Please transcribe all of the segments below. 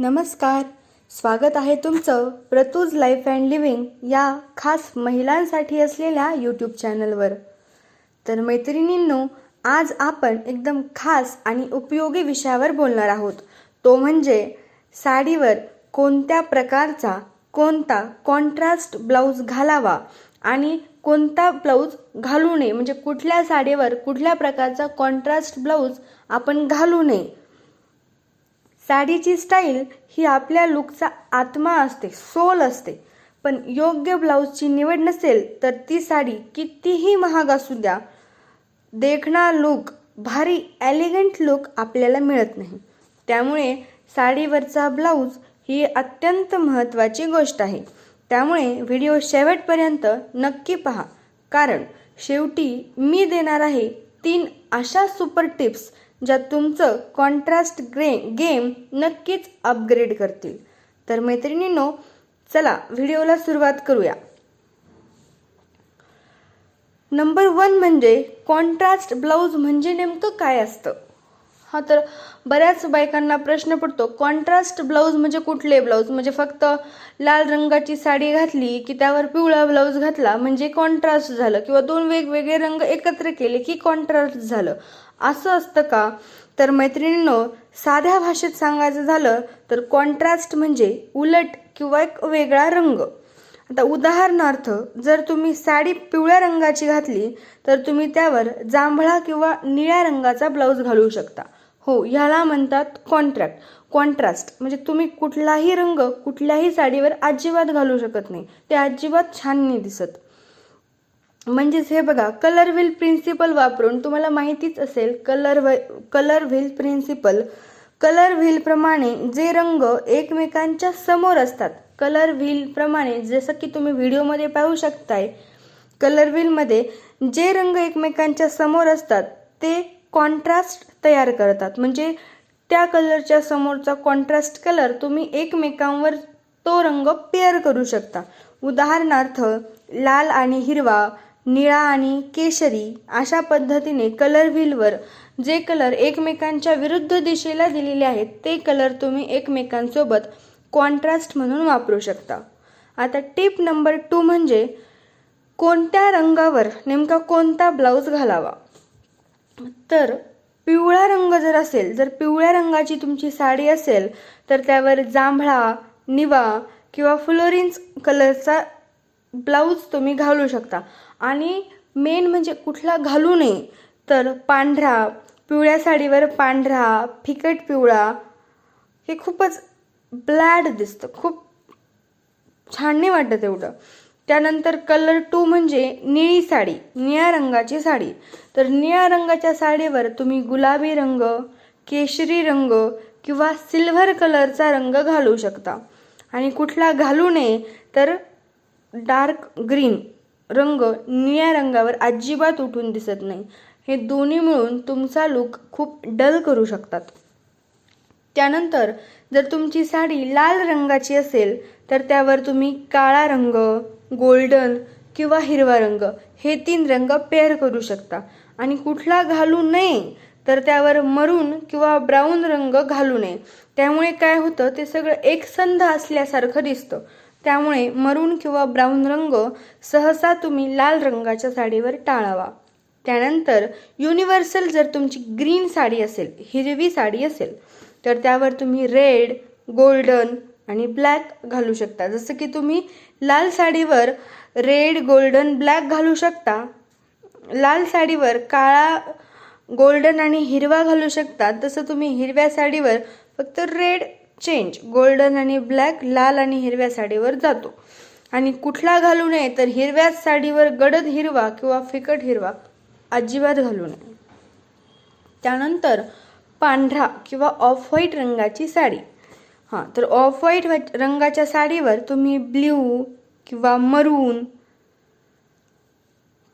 नमस्कार. स्वागत आहे तुमचं प्रतूज लाईफ अँड लिव्हिंग या खास महिलांसाठी असलेल्या यूट्यूब चॅनलवर. तर मैत्रिणींनो आज आपण एकदम खास आणि उपयोगी विषयावर बोलणार आहोत. तो म्हणजे साडीवर कोणत्या प्रकारचा कोणता कॉन्ट्रास्ट ब्लाऊज घालावा आणि कोणता ब्लाऊज घालू नये. म्हणजे कुठल्या साडीवर कुठल्या प्रकारचा कॉन्ट्रास्ट ब्लाऊज आपण घालू नये. साडीची स्टाईल ही आपल्या लुकचा आत्मा असते सोल असते. पण योग्य ब्लाऊजची निवड नसेल तर ती साडी कितीही महाग असू द्या देखणा लुक भारी एलिगंट लुक आपल्याला मिळत नाही. त्यामुळे साडीवरचा ब्लाऊज ही अत्यंत महत्त्वाची गोष्ट आहे. त्यामुळे व्हिडिओ शेवटपर्यंत नक्की पहा. कारण शेवटी मी देणार आहे तीन अशा सुपर टिप्स ज्या तुमचं कॉन्ट्रास्ट ग्रे गेम नक्कीच अपग्रेड करतील. तर मैत्रिणींनो चला व्हिडिओला सुरुवात करूया. नंबर वन म्हणजे कॉन्ट्रास्ट ब्लाऊज म्हणजे नेमकं काय असतं? हा तर बऱ्याच बायकांना प्रश्न पडतो कॉन्ट्रास्ट ब्लाऊज म्हणजे कुठले ब्लाऊज म्हणजे फक्त लाल रंगाची साडी घातली की त्यावर पिवळा ब्लाऊज घातला? म्हणजे कॉन्ट्रास्ट झालं किंवा दोन वेगवेगळे रंग एकत्र केले की कॉन्ट्रास्ट झालं? असं असतं का? तर मैत्रिणींनो साध्या भाषेत सांगायचं झालं तर कॉन्ट्रास्ट म्हणजे उलट किंवा एक वेगळा रंग. आता उदाहरणार्थ जर तुम्ही साडी पिवळ्या रंगाची घातली तर तुम्ही त्यावर जांभळा किंवा निळ्या रंगाचा ब्लाऊज घालू शकता. हो ह्याला म्हणतात कॉन्ट्रॅक्ट कॉन्ट्रास्ट म्हणजे तुम्ही कुठलाही रंग कुठल्याही साडीवर अजिबात घालू शकत नाही. ते अजिबात छान नाही दिसत. म्हणजेच हे बघा कलर व्हील प्रिन्सिपल वापरून तुम्हाला माहितीच असेल colour colour wheel principle colour व्हीलप्रमाणे जे रंग एकमेकांच्या समोर असतात कलर व्हीलप्रमाणे जसं की तुम्ही व्हिडिओमध्ये पाहू शकताय कलर व्हीलमध्ये जे रंग एकमेकांच्या समोर असतात ते कॉन्ट्रास्ट तयार करतात. म्हणजे त्या कलरच्या समोरचा कॉन्ट्रास्ट कलर तुम्ही एकमेकांवर तो रंग पेअर करू शकता. उदाहरणार्थ लाल आणि हिरवा निळा आणि केशरी अशा पद्धतीने कलर व्हीलवर जे कलर एकमेकांच्या विरुद्ध दिशेला दिलेले आहेत ते कलर तुम्ही एकमेकांसोबत कॉन्ट्रास्ट म्हणून वापरू शकता. आता टिप नंबर टू म्हणजे कोणत्या रंगावर नेमका कोणता ब्लाऊज घालावा? तर पिवळा रंग जर असेल जर पिवळ्या रंगाची तुमची साडी असेल तर त्यावर जांभळा निवा किंवा फ्लोरिन्स कलरचा ब्लाऊज तुम्ही घालू शकता. आणि मेन म्हणजे कुठला घालू नये तर पांढरा पिवळ्या साडीवर पांढरा फिकट पिवळा हे खूपच ब्लॅड दिसतं. खूप छान नाही वाटत एवढं त्यानंतर कलर टू म्हणजे निळी साडी निळ्या रंगाची साडी. तर निळ्या रंगाच्या साडीवर तुम्ही गुलाबी रंग केशरी रंग किंवा सिल्व्हर कलरचा रंग घालू शकता. आणि कुठला घालू नये तर डार्क ग्रीन रंग निळ्या रंगावर अजिबात उठून दिसत नाही. हे दोन्ही मिळून तुमचा लुक खूप डल करू शकतात. त्यानंतर जर तुमची साडी लाल रंगाची असेल तर त्यावर तुम्ही काळा रंग गोल्डन किंवा हिरवा रंग हे तीन रंग पेअर करू शकता. आणि कुठला घालू नये तर त्यावर मरून किंवा ब्राऊन रंग घालू नये. त्यामुळे काय होतं ते सगळं एकसंध असल्यासारखं दिसतं. त्यामुळे मरून किंवा ब्राऊन रंग सहसा तुम्ही लाल रंगाच्या साडीवर टाळावा. त्यानंतर युनिव्हर्सल जर तुमची ग्रीन साडी असेल हिरवी साडी असेल तर त्यावर तुम्ही रेड गोल्डन आणि ब्लॅक घालू शकता. जसं की तुम्ही लाल साडीवर रेड गोल्डन ब्लॅक घालू शकता. लाल साडीवर काळा गोल्डन आणि हिरवा घालू शकता. तसं तुम्ही हिरव्या साडीवर फक्त रेड चेंज गोल्डन आणि ब्लॅक लाल आणि हिरव्या साडीवर जातो. आणि कुठला घालू नये तर हिरव्या साडीवर गडद हिरवा किंवा फिकट हिरवा अजिबात घालू नये. त्यानंतर पांढरा किंवा ऑफ व्हाईट रंगाची साडी. हां तर ऑफ व्हाईट रंगाच्या साडीवर तुम्ही ब्ल्यू किंवा मरून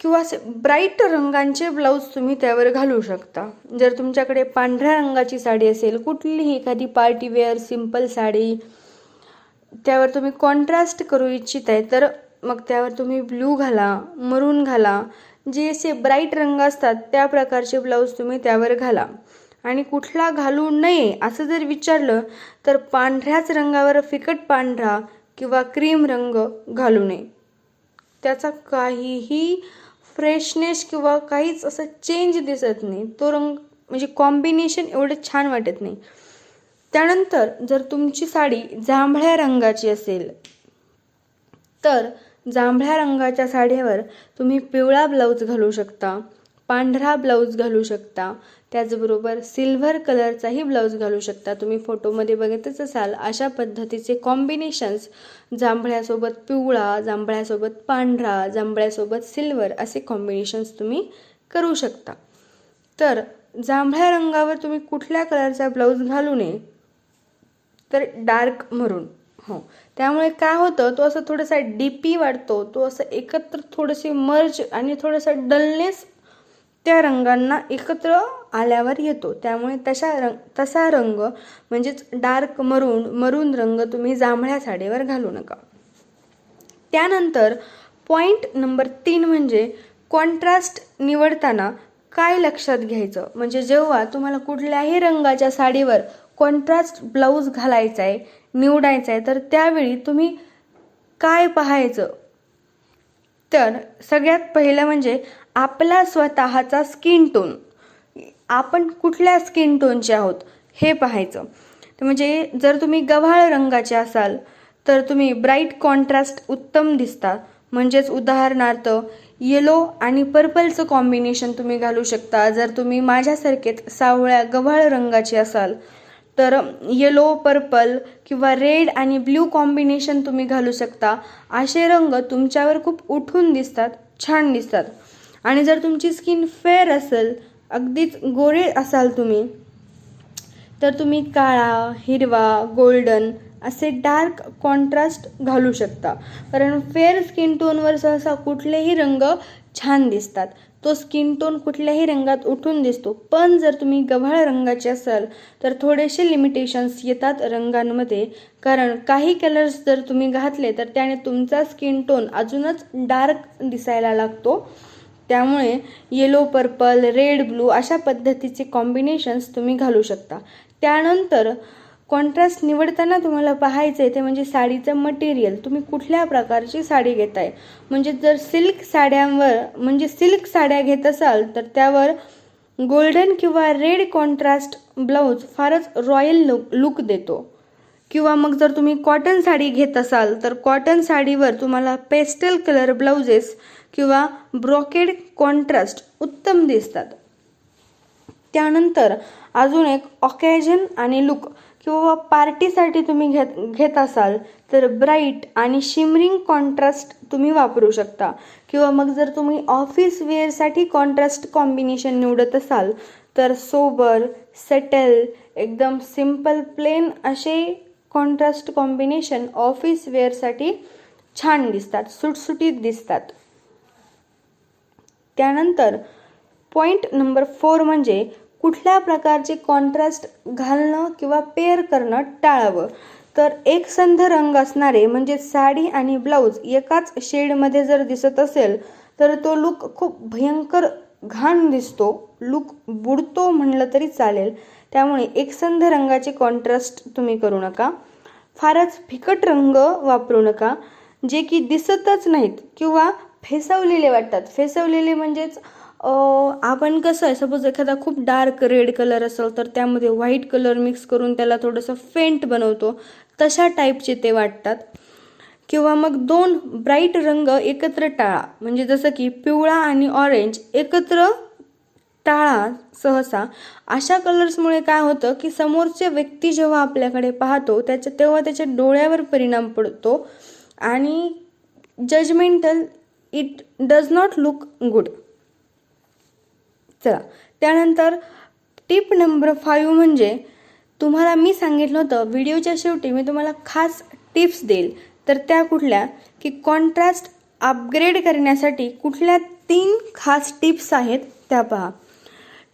किंवा असे ब्राईट रंगांचे ब्लाऊज तुम्ही त्यावर घालू शकता. जर तुमच्याकडे पांढऱ्या रंगाची साडी असेल कुठलीही एखादी पार्टी वेअर सिंपल साडी त्यावर तुम्ही कॉन्ट्रास्ट करू इच्छित आहे तर मग त्यावर तुम्ही ब्ल्यू घाला मरून घाला. जे असे ब्राईट रंग असतात त्या प्रकारचे ब्लाऊज तुम्ही त्यावर घाला. आणि कुठला घालू नये असं जर विचारलं तर पांढऱ्याच रंगावर फिकट पांढरा किंवा क्रीम रंग घालू नये. त्याचा काहीही फ्रेशनेस किंवा काहीच असं चेंज दिसत नाही. तो रंग म्हणजे कॉम्बिनेशन एवढं छान वाटत नाही. त्यानंतर जर तुमची साडी जांभळ्या रंगाची असेल तर जांभळ्या रंगाच्या साडीवर तुम्ही पिवळा ब्लाऊज घालू शकता. पांढरा ब्लाऊज घालू शकता. त्याचबरोबर सिल्व्हर कलरचाही ब्लाऊज घालू शकता. तुम्ही फोटोमध्ये बघतच असाल अशा पद्धतीचे कॉम्बिनेशन्स. जांभळ्यासोबत पिवळा जांभळ्यासोबत पांढरा जांभळ्यासोबत सिल्वर असे कॉम्बिनेशन्स तुम्ही करू शकता. तर जांभळ्या रंगावर तुम्ही कुठल्या कलरचा ब्लाऊज घालू नये? तर डार्क मरून. हो. त्यामुळे काय होतं तो असं थोडासा डीपी वाटतो तो असं एकत्र थोडेसे मर्ज आणि थोडासा डलनेस त्या रंगांना एकत्र आल्यावर येतो. त्यामुळे तशा रंग तसा रंग म्हणजेच डार्क मरून मरून रंग तुम्ही जांभळ्या साडीवर घालू नका. त्यानंतर पॉईंट नंबर तीन म्हणजे कॉन्ट्रास्ट निवडताना काय लक्षात घ्यायचं? म्हणजे जेव्हा तुम्हाला कुठल्याही रंगाच्या साडीवर कॉन्ट्रास्ट ब्लाऊज घालायचा आहे निवडायचा आहे तर त्यावेळी तुम्ही काय पाहायचं? तर सगळ्यात पहिलं म्हणजे आपला स्वतःचा स्किन टोन आपण कुठल्या स्किन टोनचे आहोत हे पाहायचं. तर म्हणजे जर तुम्ही गव्हाळ रंगाचे असाल तर तुम्ही ब्राईट कॉन्ट्रास्ट उत्तम दिसता. म्हणजेच उदाहरणार्थ येलो आणि पर्पलचं कॉम्बिनेशन तुम्ही घालू शकता. जर तुम्ही माझ्यासारखेच सावळ्या गव्हाळ रंगाचे असाल तर येलो पर्पल किंवा रेड आणि ब्ल्यू कॉम्बिनेशन तुम्ही घालू शकता. असे रंग तुमच्यावर खूप उठून दिसतात छान दिसतात. आणि जर तुमची स्किन फेअर असेल अगदीच गोरे असाल तुम्ही तर तुम्ही काळा हिरवा गोल्डन असे डार्क कॉन्ट्रास्ट घालू शकता. कारण फेअर स्किन टोनवर सहसा कुठलेही रंग छान दिसतात. तो स्किन टोन कुठल्याही रंगात उठून दिसतो. पण जर तुम्ही गव्हाळ रंगाचे असाल तर थोडेसे लिमिटेशन्स येतात रंगांमध्ये. कारण काही कलर्स जर तुम्ही घातले तर त्याने तुमचा स्किन टोन अजूनच डार्क दिसायला लागतो. त्यामुळे येलो पर्पल रेड ब्लू अशा पद्धतीचे कॉम्बिनेशन्स तुम्ही घालू शकता. त्यानंतर कॉन्ट्रास्ट निवडताना तुम्हाला पाहायचं आहे ते म्हणजे साडीचं मटेरियल तुम्ही कुठल्या प्रकारची साडी घेताय? म्हणजे जर सिल्क साड्यांवर म्हणजे सिल्क साड्या घेत असाल तर त्यावर गोल्डन किंवा रेड कॉन्ट्रास्ट ब्लाऊज फारच रॉयल लुक लुक देतो. किंवा मग जर तुम्ही कॉटन साडी घेत असाल तर कॉटन साडीवर तुम्हाला पेस्टल कलर ब्लाउजेस किंवा ब्रॉकेड कॉन्ट्रास्ट उत्तम दिसतात. त्यानंतर अजून एक ऑकेजन आणि लुक किंवा पार्टीसाठी तुम्ही घेत घेत असाल तर ब्राईट आणि शिमरिंग कॉन्ट्रास्ट तुम्ही वापरू शकता. किंवा मग जर तुम्ही ऑफिस वेअरसाठी कॉन्ट्रास्ट कॉम्बिनेशन निवडत असाल तर सोबर सेटल एकदम सिंपल प्लेन असे कॉन्ट्रास्ट कॉम्बिनेशन ऑफिस वेअरसाठी छान दिसतात सुटसुटीत दिसतात. त्यानंतर पॉईंट नंबर फोर म्हणजे कुठल्या प्रकारचे कॉन्ट्रास्ट घालणं किंवा पेअर करणं टाळावं. तर एकसंध रंग असणारे म्हणजे साडी आणि ब्लाऊज एकाच शेडमध्ये जर दिसत असेल तर तो लुक खूप भयंकर घाण दिसतो. लुक बुडतो म्हणलं तरी चालेल. त्यामुळे एकसंध रंगाचे कॉन्ट्रास्ट तुम्ही करू नका. फारच फिकट रंग वापरू नका जे की दिसतच नाहीत किंवा फेसवलेले वाटतात. फेसवलेले म्हणजेच आपण कसं आहे सपोज एखादा खूप डार्क रेड कलर असेल तर त्यामध्ये व्हाईट कलर मिक्स करून त्याला थोडंसं फेंट बनवतो. तशा टाईपचे ते वाटतात. किंवा मग दोन ब्राईट रंग एकत्र टाळा. म्हणजे जसं की पिवळा आणि ऑरेंज एकत्र टाळा सहसा. अशा कलर्समुळे काय होतं की समोरच्या व्यक्ती जेव्हा आपल्याकडे पाहतो त्याच्या तेव्हा त्याच्या डोळ्यावर परिणाम पडतो. आणि judgemental it does not look good चला. त्यानंतर टिप नंबर फाईव्ह म्हणजे तुम्हाला मी सांगितलं होतं व्हिडिओच्या शेवटी मी तुम्हाला खास टिप्स देईल. तर त्या कुठल्या? की कॉन्ट्रास्ट अपग्रेड करण्यासाठी कुठल्या तीन खास टिप्स आहेत त्या पहा.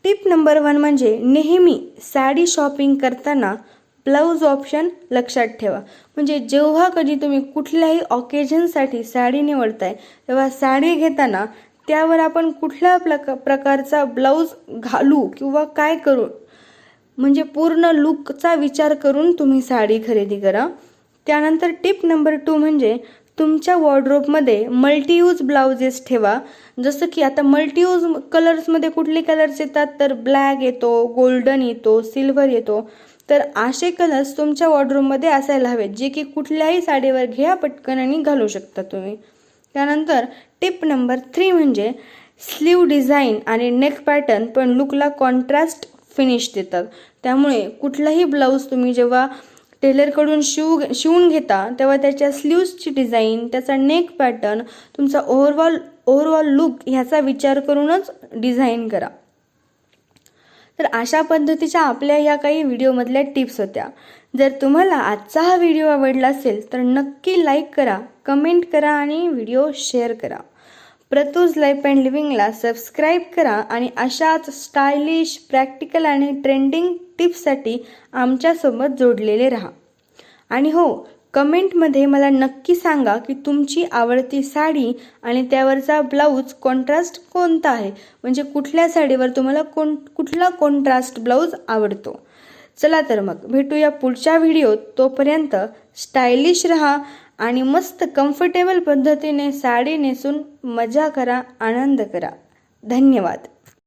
टिप नंबर वन म्हणजे नेहमी साडी शॉपिंग करताना ब्लाऊज ऑप्शन लक्षात ठेवा. म्हणजे जेव्हा कधी तुम्ही कुठल्याही ऑकेजनसाठी साडी निवडताय तेव्हा साडी घेताना त्यावर आपण कुठल्या प्रका प्रकारचा ब्लाऊज घालू किंवा काय करू म्हणजे पूर्ण लुकचा विचार करून तुम्ही साडी खरेदी करा. त्यानंतर टिप नंबर टू म्हणजे तुमच्या वॉर्ड्रोपमध्ये मल्टीयूज ब्लाउजेस ठेवा. जसं की आता मल्टीयूज कलर्समध्ये कुठले कलर्स येतात? तर ब्लॅक येतो गोल्डन येतो सिल्वर येतो. तर असे कलर्स तुमच्या वॉर्डरूममध्ये असायला हवेत जे की कुठल्याही साडीवर घ्या पटकन आणि घालू शकता तुम्ही. त्यानंतर टिप नंबर थ्री म्हणजे स्लीव डिझाईन आणि नेक पॅटर्न पण लुकला कॉन्ट्रास्ट फिनिश देतात. त्यामुळे कुठलाही ब्लाऊज तुम्ही जेव्हा टेलरकडून शिव शिवून घेता तेव्हा त्याच्या स्लीव्सची डिझाईन त्याचा नेक पॅटर्न तुमचा ओव्हरऑल ओव्हरऑल लुक ह्याचा विचार करूनच डिझाईन करा. तर अशा पद्धतीच्या आपल्या या काही व्हिडिओमधल्या टिप्स होत्या. जर तुम्हाला आजचा हा व्हिडिओ आवडला असेल तर नक्की लाईक करा कमेंट करा आणि व्हिडिओ शेअर करा. प्रतूज लाईफ अँड लिव्हिंगला सबस्क्राईब करा आणि अशाच स्टायलिश प्रॅक्टिकल आणि ट्रेंडिंग टिप्ससाठी आमच्यासोबत जोडलेले राहा. आणि हो कमेंटमध्ये मला नक्की सांगा की तुमची आवडती साडी आणि त्यावरचा ब्लाऊज कॉन्ट्रास्ट कोणता आहे? म्हणजे कुठल्या साडीवर तुम्हाला कोण कुठला कॉन्ट्रास्ट ब्लाऊज आवडतो? चला तर मग भेटूया पुढच्या व्हिडिओत तोपर्यंत स्टायलिश रहा आणि मस्त कम्फर्टेबल पद्धतीने साडी नेसून मजा करा आनंद करा. धन्यवाद.